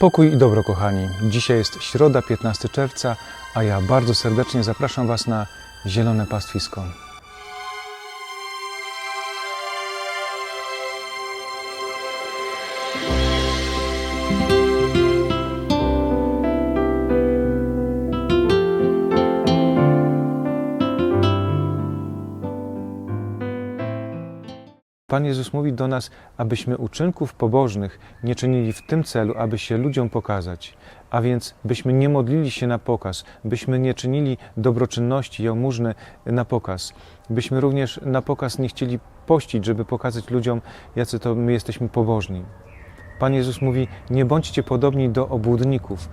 Pokój i dobro, kochani. Dzisiaj jest środa, 15 czerwca, a ja bardzo serdecznie zapraszam Was na Zielone Pastwisko. Pan Jezus mówi do nas, abyśmy uczynków pobożnych nie czynili w tym celu, aby się ludziom pokazać, a więc byśmy nie modlili się na pokaz, byśmy nie czynili dobroczynności, jałmużny na pokaz, byśmy również na pokaz nie chcieli pościć, żeby pokazać ludziom, jacy to my jesteśmy pobożni. Pan Jezus mówi: Nie bądźcie podobni do obłudników.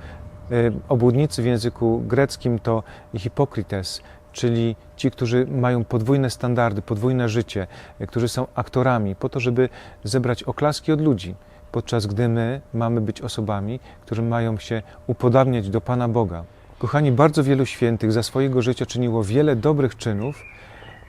E, Obłudnicy w języku greckim to hipokrites, czyli ci, którzy mają podwójne standardy, podwójne życie, którzy są aktorami, po to, żeby zebrać oklaski od ludzi, podczas gdy my mamy być osobami, które mają się upodabniać do Pana Boga. Kochani, bardzo wielu świętych za swojego życia czyniło wiele dobrych czynów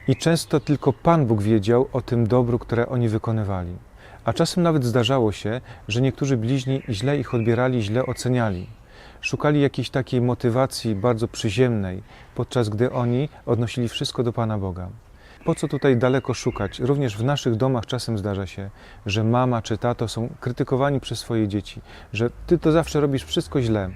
i często tylko Pan Bóg wiedział o tym dobru, które oni wykonywali. A czasem nawet zdarzało się, że niektórzy bliźni źle ich odbierali, źle oceniali. Szukali jakiejś takiej motywacji bardzo przyziemnej, podczas gdy oni odnosili wszystko do Pana Boga. Po co tutaj daleko szukać? Również w naszych domach czasem zdarza się, że mama czy tato są krytykowani przez swoje dzieci, że ty to zawsze robisz wszystko źle.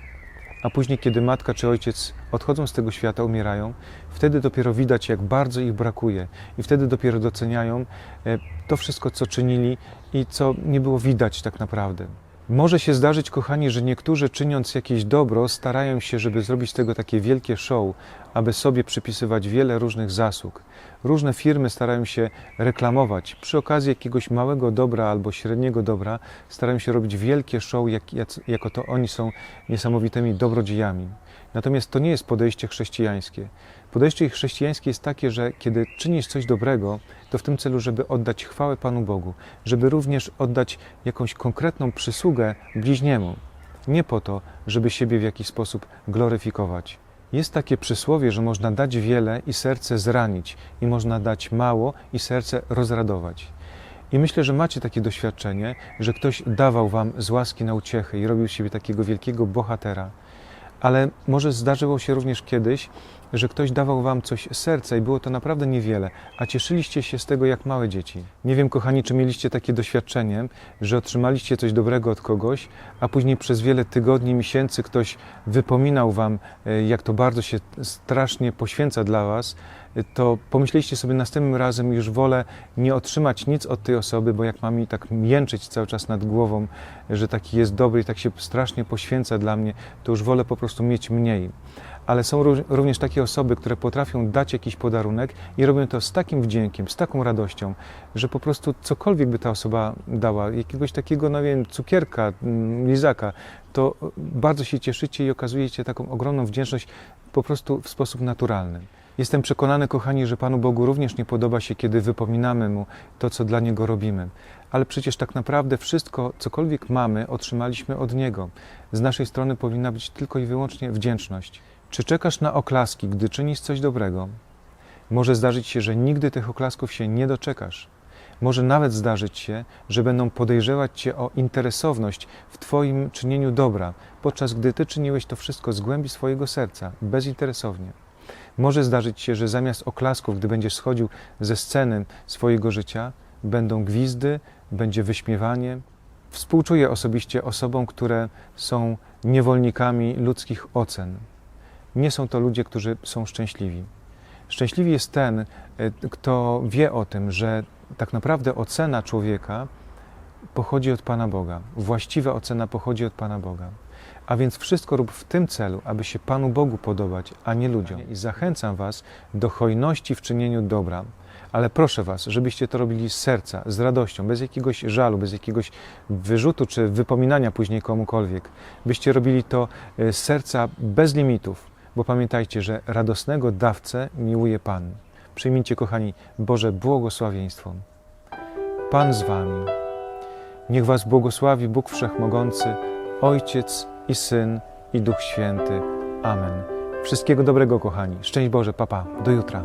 A później, kiedy matka czy ojciec odchodzą z tego świata, umierają, wtedy dopiero widać, jak bardzo ich brakuje, i wtedy dopiero doceniają e, to wszystko, co czynili i co nie było widać tak naprawdę. Może się zdarzyć, kochani, że niektórzy czyniąc jakieś dobro, starają się, żeby zrobić tego takie wielkie show, aby sobie przypisywać wiele różnych zasług. Różne firmy starają się reklamować. Przy okazji jakiegoś małego dobra albo średniego dobra starają się robić wielkie show, jak, jac- jako to oni są niesamowitymi dobrodziejami. Natomiast to nie jest podejście chrześcijańskie. Podejście chrześcijańskie jest takie, że kiedy czynisz coś dobrego, to w tym celu, żeby oddać chwałę Panu Bogu, żeby również oddać jakąś konkretną przysługę bliźniemu. Nie po to, żeby siebie w jakiś sposób gloryfikować. Jest takie przysłowie, że można dać wiele i serce zranić, i można dać mało i serce rozradować. I myślę, że macie takie doświadczenie, że ktoś dawał wam z łaski na uciechę i robił z siebie takiego wielkiego bohatera. Ale może zdarzyło się również kiedyś, że ktoś dawał wam coś serca i było to naprawdę niewiele, a cieszyliście się z tego jak małe dzieci. Nie wiem, kochani, czy mieliście takie doświadczenie, że otrzymaliście coś dobrego od kogoś, a później przez wiele tygodni, miesięcy ktoś wypominał wam, e, jak to bardzo się strasznie poświęca dla was, e, to pomyśleliście sobie następnym razem, już wolę nie otrzymać nic od tej osoby, bo jak mam mi tak jęczyć cały czas nad głową, że taki jest dobry i tak się strasznie poświęca dla mnie, to już wolę po prostu mieć mniej ale są ró- również takie osoby, które potrafią dać jakiś podarunek i robią to z takim wdziękiem, z taką radością, że po prostu cokolwiek by ta osoba dała, jakiegoś takiego, no wiem, cukierka, mm, lizaka, to bardzo się cieszycie i okazujecie taką ogromną wdzięczność po prostu w sposób naturalny. Jestem przekonany, kochani, że Panu Bogu również nie podoba się, kiedy wypominamy Mu to, co dla Niego robimy. Ale przecież tak naprawdę wszystko, cokolwiek mamy, otrzymaliśmy od Niego. Z naszej strony powinna być tylko i wyłącznie wdzięczność. Czy czekasz na oklaski, gdy czynisz coś dobrego? Może zdarzyć się, że nigdy tych oklasków się nie doczekasz. Może nawet zdarzyć się, że będą podejrzewać Cię o interesowność w Twoim czynieniu dobra, podczas gdy Ty czyniłeś to wszystko z głębi swojego serca, bezinteresownie. Może zdarzyć się, że zamiast oklasków, gdy będziesz schodził ze sceny swojego życia, będą gwizdy, będzie wyśmiewanie. Współczuję osobiście osobom, które są niewolnikami ludzkich ocen. Nie są to ludzie, którzy są szczęśliwi. Szczęśliwy jest ten, e, kto wie o tym, że tak naprawdę ocena człowieka pochodzi od Pana Boga. Właściwa ocena pochodzi od Pana Boga. A więc wszystko rób w tym celu, aby się Panu Bogu podobać, a nie ludziom. I zachęcam Was do hojności w czynieniu dobra. Ale proszę Was, żebyście to robili z serca, z radością, bez jakiegoś żalu, bez jakiegoś wyrzutu czy wypominania później komukolwiek. Byście robili to e, z serca bez limitów, bo pamiętajcie, że radosnego dawcę miłuje Pan. Przyjmijcie, kochani, Boże błogosławieństwo. Pan z Wami. Niech Was błogosławi Bóg Wszechmogący, Ojciec i Syn i Duch Święty. Amen. Wszystkiego dobrego, kochani. Szczęść Boże, papa. Do jutra.